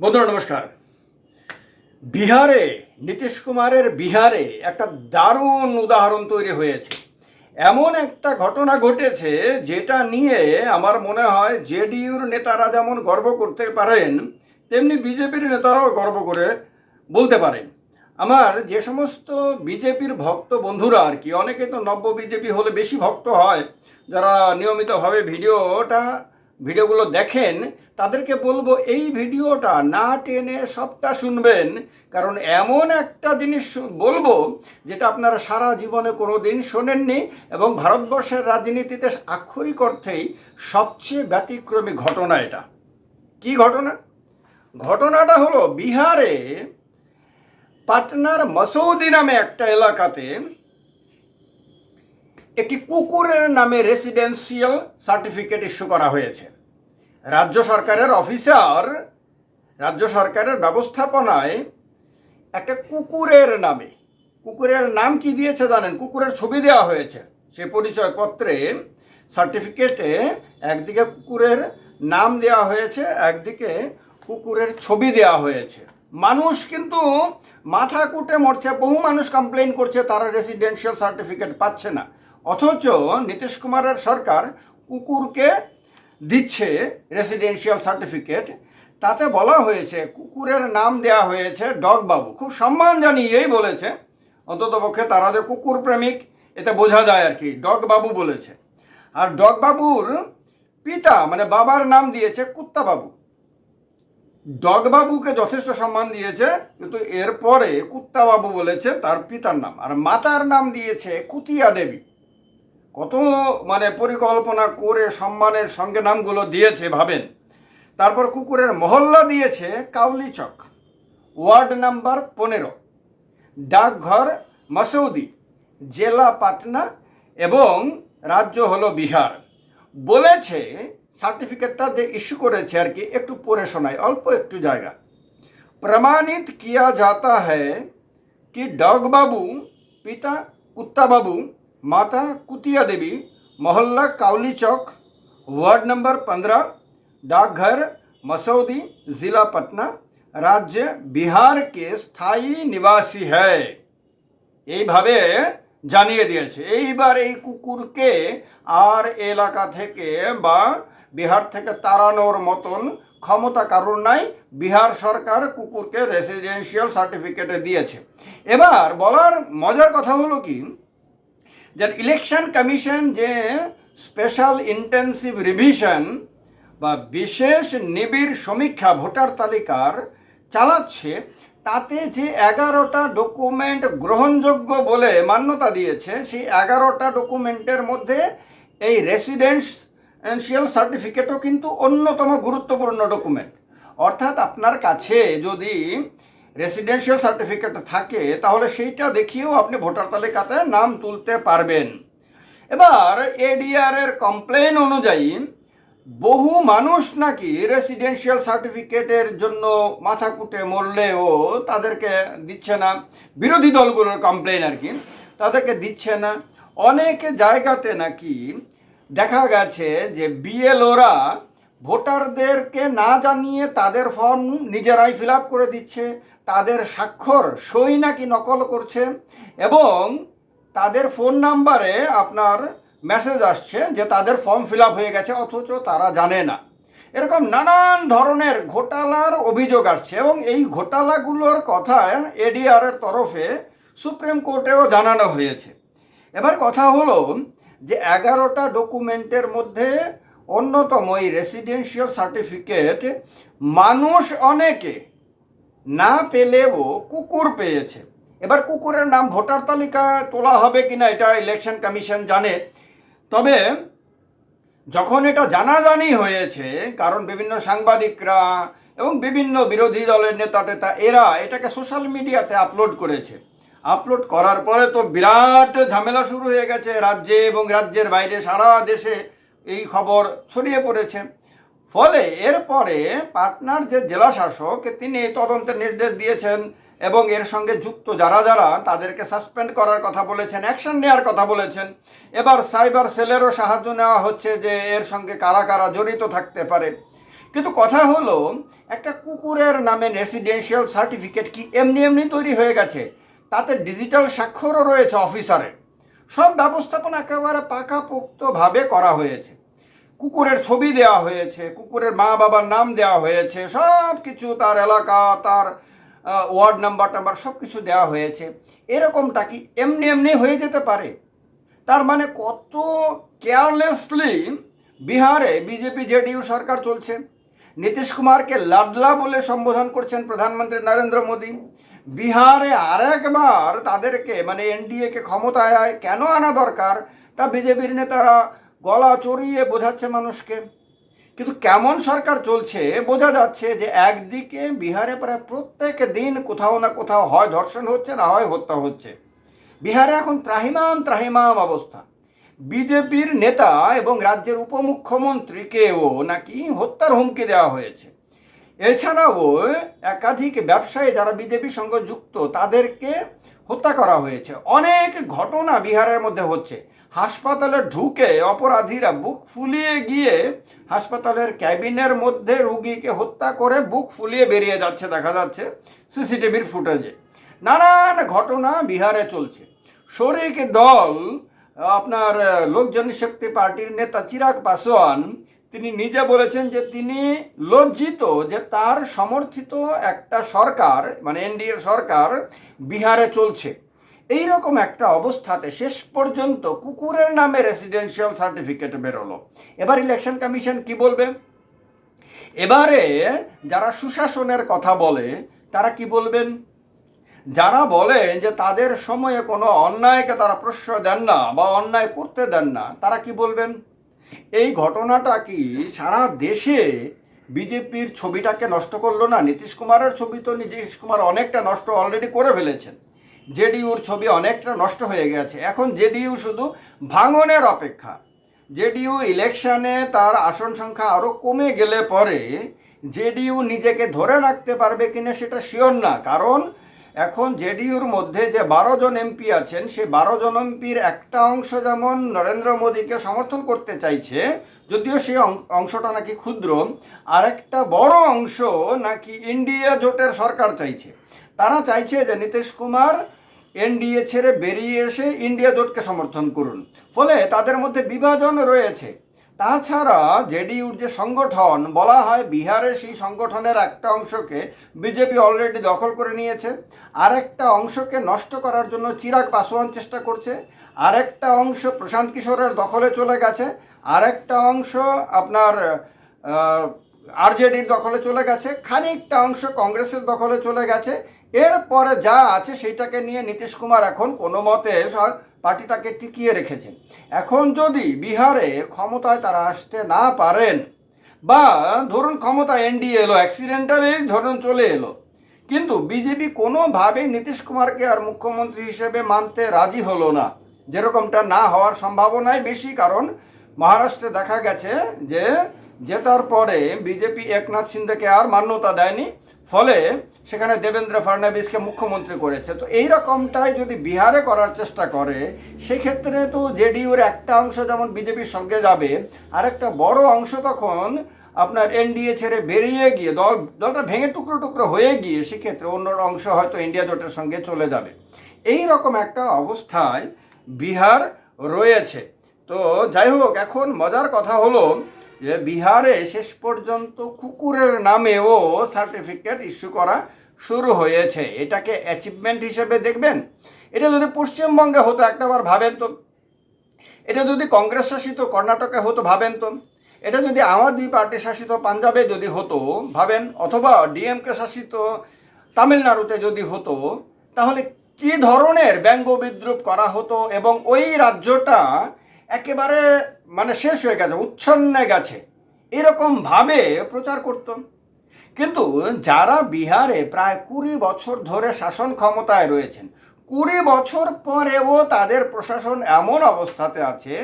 বন্ধুরা, নমস্কার। বিহারে নীতিশ কুমারের বিহারে একটা দারুণ উদাহরণ তৈরি হয়েছে। এমন একটা ঘটনা ঘটেছে যেটা নিয়ে আমার মনে হয় জেডিইউর নেতারা যেমন গর্ব করতে পারেন, তেমনি বিজেপির নেতারাও গর্ব করে বলতে পারেন। আমার যে সমস্ত বিজেপির ভক্ত বন্ধুরা আর কি, অনেকে তো নব্য বিজেপি হলে বেশি ভক্ত হয়, যারা নিয়মিতভাবে ভিডিওটা ভিডিওগুলো দেখেন, তাদেরকে বলব এই ভিডিওটা না টেনে সবটা শুনবেন। কারণ এমন একটা জিনিস বলব যেটা আপনারা সারা জীবনে কোনো দিন শোনেননি এবং ভারতবর্ষের রাজনীতিতে আক্ষরিক অর্থেই সবচেয়ে ব্যতিক্রমী ঘটনা এটা। কি ঘটনা? ঘটনাটা হলো বিহারে পাটনার মসৌদি নামে একটা এলাকাতে একটি কুকুরের নামে রেসিডেন্সিয়াল সার্টিফিকেট ইস্যু করা হয়েছে। রাজ্য সরকারের অফিসার রাজ্য সরকারের ব্যবস্থাপনায় একটা কুকুরের নামে, কুকুরের নাম কি দিয়েছে জানেন? কুকুরের ছবি দেওয়া হয়েছে। সে পরিচয়পত্রে সার্টিফিকেটে একদিকে কুকুরের নাম দেওয়া হয়েছে, একদিকে কুকুরের ছবি দেওয়া হয়েছে। মানুষ কিন্তু মাথা কুটে মরছে, বহু মানুষ কমপ্লেন করছে, তারা রেসিডেন্সিয়াল সার্টিফিকেট পাচ্ছে না। অথচ নীতিশ কুমারের সরকার কুকুরকে দিচ্ছে রেসিডেন্সিয়াল সার্টিফিকেট তাতে বলা হয়েছে, কুকুরের নাম দেওয়া হয়েছে ডগ বাবু খুব সম্মান জানিয়েই বলেছে। অন্ততপক্ষে তারা যে কুকুর প্রেমিক, এতে বোঝা যায় আর কি ডগ বাবু বলেছে। আর ডগ বাবুর পিতা মানে বাবার নাম দিয়েছে কুত্তা বাবু ডগ বাবুকে যথেষ্ট সম্মান দিয়েছে, কিন্তু এরপরে কুত্তা বাবু বলেছে তার পিতার নাম। আর মাতার নাম দিয়েছে কুতিয়া দেবী। কত মানে পরিকল্পনা করে সম্মানের সঙ্গে নামগুলো দিয়েছে ভাবেন তারপর কুকুরের মহল্লা দিয়েছে কাউলিচক ওয়ার্ড নাম্বার পনেরো ডাকঘর মসৌদি জেলা পাটনা এবং রাজ্য হলো বিহার বলেছে সার্টিফিকেটটা যে ইস্যু করেছে আর কি একটু পড়ে শোনায় অল্প একটু জায়গা प्रमाणित किया जाता है कि डॉग बाबू पिता कुत्ता बाबू माता कुतिया देवी मोहल्ला काउली चौक वार्ड नंबर पंद्रह डाकघर मसौदी जिला पटना राज्य बिहार के स्थायी निवासी है এইভাবে জানিয়ে দিয়েছে এইবার এই কুকুরকে আর এলাকা থেকে বা বিহার থেকে তাড়ানোর মতন ক্ষমতা কারোর নাই বিহার সরকার কুকুরকে রেসিডেন্সিয়াল সার্টিফিকেটে দিয়েছে এবার বলার মজার কথা হলো কি যে ইলেকশন কমিশন যে স্পেশাল ইন্টেন্সিভ রিভিশন বা বিশেষ নিবিড় সমীক্ষা ভোটার তালিকার চালাচ্ছে, তাতে যে এগারোটা ডকুমেন্ট গ্রহণযোগ্য বলে মান্যতা দিয়েছে, সেই এগারোটা ডকুমেন্টের মধ্যে এই রেসিডেন্সিয়াল সার্টিফিকেটও কিন্তু অন্যতম গুরুত্বপূর্ণ ডকুমেন্ট অর্থাৎ আপনার কাছে যদি রেসিডেন্সিয়াল সার্টিফিকেট থাকে, তাহলে সেইটা দেখিয়েও আপনি ভোটার তালিকাতে নাম তুলতে পারবেন। এবার এডিআর এর কমপ্লেন অনুযায়ী, বহু মানুষ নাকি রেসিডেন্সিয়াল সার্টিফিকেটের জন্য মাথা কুটে মরলেও তাদেরকে দিচ্ছে না। বিরোধী দলগুলোর কমপ্লেন আর কি, তাদেরকে দিচ্ছে না। অনেক জায়গাতে নাকি দেখা গেছে যে বিএলওরা ভোটারদেরকে না জানিয়ে তাদের ফর্ম নিজেরাই ফিল করে দিচ্ছে। তাদের স্বাক্ষর সই নাকি নকল করছে এবং তাদের ফোন নাম্বারে আপনার মেসেজ আসছে যে তাদের ফর্ম ফিল হয়ে গেছে, অথচ তারা জানে না। এরকম নানান ধরনের ঘোটালার অভিযোগ আসছে এবং এই ঘোটালাগুলোর কথা এডিআর এর তরফে সুপ্রিম কোর্টেও জানানো হয়েছে। এবার কথা হলো যে এগারোটা ডকুমেন্টের মধ্যে অন্যতম এই রেসিডেন্সিয়াল সার্টিফিকেট মানুষ অনেকে না পেলেও কুকুর পেয়েছে। এবার কুকুরের নাম ভোটার তালিকা তোলা হবে কিনা এটা ইলেকশন কমিশন জানে। তবে যখন এটা জানাজানি হয়েছে, কারণ বিভিন্ন সাংবাদিকরা এবং বিভিন্ন বিরোধী দলের নেতা টেতা, এরা এটাকে সোশ্যাল মিডিয়াতে আপলোড করেছে। আপলোড করার পরে তো বিরাট ঝামেলা শুরু হয়ে গেছে। রাজ্যে এবং রাজ্যের বাইরে সারা দেশে এই খবর ছড়িয়ে পড়েছে। ফলে এরপরে পাটনার যে জেলা শাসক তিনি তদন্তের নির্দেশ দিয়েছেন এবং এর সঙ্গে যুক্ত যারা যারা, তাদেরকে সাসপেন্ড করার কথা বলেছেন, অ্যাকশন নেওয়ার কথা বলেছেন। এবার সাইবার সেলেরও সাহায্য নেওয়া হচ্ছে যে এর সঙ্গে কারা কারা জড়িত থাকতে পারে। কিন্তু কথা হলো, একটা কুকুরের নামে রেসিডেন্সিয়াল সার্টিফিকেট কি এমনি এমনি তৈরি হয়ে গেছে? তাতে ডিজিটাল স্বাক্ষরও রয়েছে অফিসারের সব ব্যবস্থাপনা একেবারে পাকাপোক্তভাবে করা হয়েছে। কুকুরের ছবি দেওয়া হয়েছে, কুকুরের মা বাবার নাম দেওয়া হয়েছে, সব কিছু তার এলাকা, তার ওয়ার্ড নাম্বার টাম্বার সব কিছু দেওয়া হয়েছে। এরকমটা কি এমনি এমনি হয়ে যেতে পারে? তার মানে কত কেয়ারলেসলি বিহারে বিজেপি, জেডিইউ সরকার চলছে। নীতিশ কুমারকে লাডলা বলে সম্বোধন করছেন প্রধানমন্ত্রী নরেন্দ্র মোদী। বিহারে আরেকবার তাদেরকে মানে এনডিএকে ক্ষমতায় কেন আনা দরকার? তা বিজেপির নেতারা গলা চড়িয়ে বোঝাচ্ছে মানুষকে। কিন্তু কেমন সরকার চলছে, বোঝা যাচ্ছে যে একদিকে বিহারে প্রায় প্রত্যেক দিন কোথাও না কোথাও হয় ধর্ষণ হচ্ছে, না হয় হত্যা হচ্ছে। বিহারে এখন ত্রাহিমাম ত্রাহিমাম অবস্থা। বিজেপির নেতা এবং রাজ্যের উপমুখ্যমন্ত্রীকেও নাকি হত্যার হুমকি দেওয়া হয়েছে। এছাড়াও একাধিক ব্যবসায়ী যারা বিজেপির সঙ্গে যুক্ত, তাদেরকে হত্যা করা হয়েছে। অনেক ঘটনা বিহারের মধ্যে হচ্ছে। হাসপাতালে ঢুকে অপরাধীরা বুক ফুলিয়ে গিয়ে হাসপাতালের ক্যাবিনের মধ্যে রুগীকে হত্যা করে বুক ফুলিয়ে বেরিয়ে যাচ্ছে, দেখা যাচ্ছে সিসিটিভির ফুটেজে। নানান ঘটনা বিহারে চলছে। শরিক দল, আপনার লোক জনশক্তি পার্টির নেতা চিরাগ পাসোয়ান, তিনি নিজে বলেছেন যে তিনি লজ্জিত যে তার সমর্থিত একটা সরকার মানে এনডিএ সরকার বিহারে চলছে। এই রকম একটা অবস্থাতে শেষ পর্যন্ত কুকুরের নামে রেসিডেন্সিয়াল সার্টিফিকেট বেরোলো। এবার ইলেকশন কমিশন কি বলবে? এবারে যারা সুশাসনের কথা বলে, তারা কি বলবেন? যারা বলে যে তাদের সময়ে কোনো অন্যায়কে তারা প্রশ্রয় দেন না বা অন্যায় করতে দেন না, তারা কি বলবেন? এই ঘটনাটা কি সারা দেশে বিজেপির ছবিটাকে নষ্ট করল না? নীতিশ কুমারের ছবি তো নীতিশ কুমার অনেকটা নষ্ট অলরেডি করে ফেলেছেন। জেডিইউর ছবি অনেকটা নষ্ট হয়ে গেছে। এখন জেডিইউ শুধু ভাঙনের অপেক্ষা। জেডিইউ ইলেকশনে তার আসন সংখ্যা আরও কমে গেলে পরে জেডিইউ নিজেকে ধরে রাখতে পারবে কিনা সেটা শিওর না। কারণ এখন জেডিইউর মধ্যে যে বারো জন এমপি আছেন সেই বারো জন এমপির একটা অংশ যেমন নরেন্দ্র মোদীকে সমর্থন করতে চাইছে, যদিও অং- অংশটা নাকি ক্ষুদ্র, আরেকটা বড় অংশ নাকি ইন্ডিয়া জোটের সরকার চাইছে। তারা চাইছে যে নীতিশ কুমার এনডিএ ছেড়ে বেরিয়ে এসে ইন্ডিয়া জোটকে সমর্থন করুন। ফলে তাদের মধ্যে বিভাজন রয়েছে। তাছাড়া জেডিইউর যে সংগঠন, বলা হয় বিহারে সেই সংগঠনের একটা অংশকে বিজেপি অলরেডি দখল করে নিয়েছে। আরেকটা অংশকে নষ্ট করার জন্য চিরাগ পাসোয়ান চেষ্টা করছে। আরেকটা অংশ প্রশান্ত কিশোরের দখলে চলে গেছে। আরেকটা অংশ আপনার আরজেডির দখলে চলে গেছে। খানিকটা অংশ কংগ্রেসের দখলে চলে গেছে। এরপরে যা আছে সেইটাকে নিয়ে নীতিশ কুমার এখন কোনো মতে পার্টিটাকে টিকিয়ে রেখেছেন। এখন যদি বিহারে ক্ষমতায় তারা আসতে না পারেন, বা ধরুন ক্ষমতা এনডিএ এলো, অ্যাক্সিডেন্টালি ধরুন চলে এলো, কিন্তু বিজেপি কোনোভাবেই নীতিশ কুমারকে আর মুখ্যমন্ত্রী হিসেবে মানতে রাজি হলো না। যেরকমটা না হওয়ার সম্ভাবনাই বেশি, কারণ মহারাষ্ট্রে দেখা গেছে যে, জেতার পরে বিজেপি একনাথ সিন্ধেকে আর মান্যতা দেয়নি। ফলে সেখানে দেবেন্দ্র ফডণবীসকে মুখ্যমন্ত্রী করেছে। তো এই রকমটাই যদি বিহারে করার চেষ্টা করে, সেক্ষেত্রে তো জেডিইউর একটা অংশ যেমন বিজেপির সঙ্গে যাবে আর একটা বড় অংশ তখন আপনার এনডিএ ছেড়ে বেরিয়ে গিয়ে, দল, দলটা ভেঙে টুকরো টুকরো হয়ে গিয়ে সেক্ষেত্রে অন্য অংশ হয়তো ইন্ডিয়া জোটের সঙ্গে চলে যাবে। এই রকম একটা অবস্থায় বিহার রয়েছে। তো যাই হোক, এখন মজার কথা হলো যে বিহারে শেষ পর্যন্ত কুকুরের নামেও সার্টিফিকেট ইস্যু করা শুরু হয়েছে। এটাকে অ্যাচিভমেন্ট হিসেবে দেখবেন। এটা যদি পশ্চিমবঙ্গে হতো, একটাবার ভাবেন তো। এটা যদি কংগ্রেস শাসিত কর্ণাটকে হতো, ভাবেন তো। এটা যদি আম আদমি পার্টি শাসিত পাঞ্জাবে যদি হতো, ভাবেন। অথবা ডিএমকে শাসিত তামিলনাড়ুতে যদি হতো, তাহলে কি ধরনের ব্যঙ্গ বিদ্রুপ করা হতো এবং ওই রাজ্যটা একেবারে মানে শেষ হয়ে গেছে, উচ্ছন্নে গেছে। এরকম ভাবে প্রচার করতো। কিন্তু যারা বিহারে প্রায় কুড়ি বছর ধরে শাসন ক্ষমতায় রয়েছেন, কুড়ি বছর পরেও তাদের প্রশাসন এমন অবস্থাতে আছে,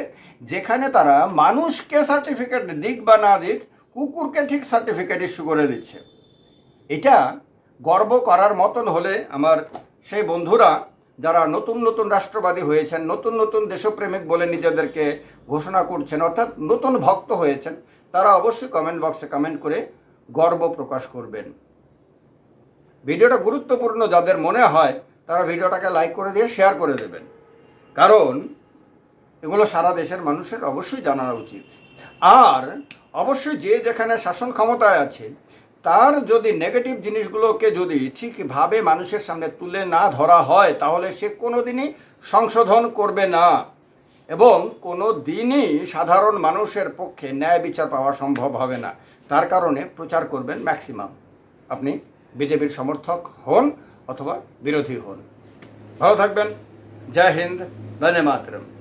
যেখানে তারা মানুষকে সার্টিফিকেট দিক বা না দিক, কুকুরকে ঠিক সার্টিফিকেট ইস্যু করে দিচ্ছে। এটা গর্ব করার মতন হলে আমার সেই বন্ধুরা যারা নতুন নতুন রাষ্ট্রবাদী হয়েছেন, নতুন নতুন দেশপ্রেমিক বলে নিজেদেরকে ঘোষণা করছেন, অর্থাৎ নতুন ভক্ত হয়েছেন, তারা অবশ্যই কমেন্ট বক্সে কমেন্ট করে গর্ব প্রকাশ করবেন। ভিডিওটা গুরুত্বপূর্ণ যাদের মনে হয়, তারা ভিডিওটাকে লাইক করে দিয়ে শেয়ার করে দেবেন। কারণ এগুলো সারা দেশের মানুষের অবশ্যই জানানো উচিত। আর অবশ্যই যে যেখানে শাসন ক্ষমতায় আছে তার যদি নেগেটিভ জিনিসগুলোকে যদি ঠিকভাবে মানুষের সামনে তুলে না ধরা হয়, তাহলে সে কোনো দিনই সংশোধন করবে না। এবং কোনো দিনই সাধারণ মানুষের পক্ষে ন্যায় বিচার পাওয়া সম্ভব হবে না। তার কারণে প্রচার করবেন ম্যাক্সিমাম আপনি বিজেপির সমর্থক হন অথবা বিরোধী হন। ভালো থাকবেন। জয় হিন্দ। ধন্যবাদ